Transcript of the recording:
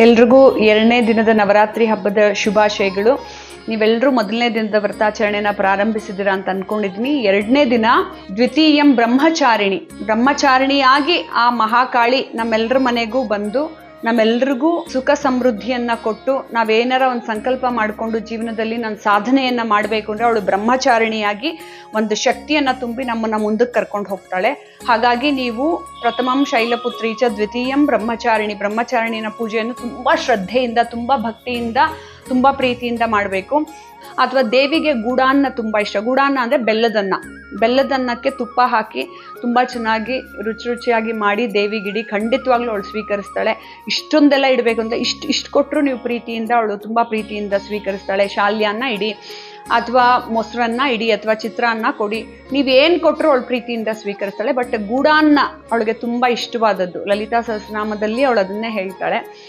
ಎಲ್ರಿಗೂ ಎರಡನೇ ದಿನದ ನವರಾತ್ರಿ ಹಬ್ಬದ ಶುಭಾಶಯಗಳು. ನೀವೆಲ್ಲರೂ ಮೊದಲನೇ ದಿನದ ವ್ರತಾಚರಣೆನ ಪ್ರಾರಂಭಿಸಿದ್ದೀರಾ ಅಂತ ಅನ್ಕೊಂಡಿದೀನಿ. ಎರಡನೇ ದಿನ ದ್ವಿತೀಯಂ ಬ್ರಹ್ಮಚಾರಿಣಿ. ಬ್ರಹ್ಮಚಾರಿಣಿಯಾಗಿ ಆ ಮಹಾಕಾಳಿ ನಮ್ಮೆಲ್ಲರ ಮನೆಗೂ ಬಂದು ನಮ್ಮೆಲ್ರಿಗೂ ಸುಖ ಸಮೃದ್ಧಿಯನ್ನ ಕೊಟ್ಟು ನಾವೇನಾರ ಒಂದು ಸಂಕಲ್ಪ ಮಾಡಿಕೊಂಡು ಜೀವನದಲ್ಲಿ ನಾನು ಸಾಧನೆಯನ್ನ ಮಾಡಬೇಕು ಅಂದ್ರೆ ಅವಳು ಬ್ರಹ್ಮಚಾರಿಣಿಯಾಗಿ ಒಂದು ಶಕ್ತಿಯನ್ನ ತುಂಬಿ ನಮ್ಮನ್ನ ಮುಂದಕ್ಕೆ ಕರ್ಕೊಂಡು ಹೋಗ್ತಾಳೆ. ಹಾಗಾಗಿ ನೀವು ಪ್ರಥಮಂ ಶೈಲಪುತ್ರಿ ಚ ದ್ವಿತೀಯಂ ಬ್ರಹ್ಮಚಾರಿಣಿ. ಬ್ರಹ್ಮಚಾರಿಣಿನ ಪೂಜೆಯನ್ನು ತುಂಬಾ ಶ್ರದ್ಧೆಯಿಂದ, ತುಂಬಾ ಭಕ್ತಿಯಿಂದ, ತುಂಬಾ ಪ್ರೀತಿಯಿಂದ ಮಾಡಬೇಕು. ಅಥವಾ ದೇವಿಗೆ ಗೂಡಾನ್ನ ತುಂಬಾ ಇಷ್ಟ. ಗೂಡಾನ್ನ ಅಂದ್ರೆ ಬೆಲ್ಲದನ್ನ. ಬೆಲ್ಲದನ್ನಕ್ಕೆ ತುಪ್ಪ ಹಾಕಿ ತುಂಬ ಚೆನ್ನಾಗಿ ರುಚಿ ರುಚಿಯಾಗಿ ಮಾಡಿ ದೇವಿಗಿಡಿ ಖಂಡಿತವಾಗ್ಲೂ ಅವಳು ಸ್ವೀಕರಿಸ್ತಾಳೆ. ಇಷ್ಟೊಂದೆಲ್ಲ ಇಡಬೇಕು ಅಂತ ಇಷ್ಟು ಇಷ್ಟು ಕೊಟ್ಟರು ನೀವು ಪ್ರೀತಿಯಿಂದ ಅವಳು ತುಂಬ ಪ್ರೀತಿಯಿಂದ ಸ್ವೀಕರಿಸ್ತಾಳೆ. ಶಾಲ್ಯನ್ನ ಇಡಿ ಅಥವಾ ಮೊಸರನ್ನ ಇಡಿ ಅಥವಾ ಚಿತ್ರಾನ್ನ ಕೊಡಿ. ನೀವೇನು ಕೊಟ್ಟರು ಅವಳು ಪ್ರೀತಿಯಿಂದ ಸ್ವೀಕರಿಸ್ತಾಳೆ. ಬಟ್ ಗೂಡಾನ್ನ ಅವಳಿಗೆ ತುಂಬ ಇಷ್ಟವಾದದ್ದು. ಲಲಿತಾ ಸಹಸ್ರನಾಮದಲ್ಲಿ ಅವಳು ಅದನ್ನೇ ಹೇಳ್ತಾಳೆ.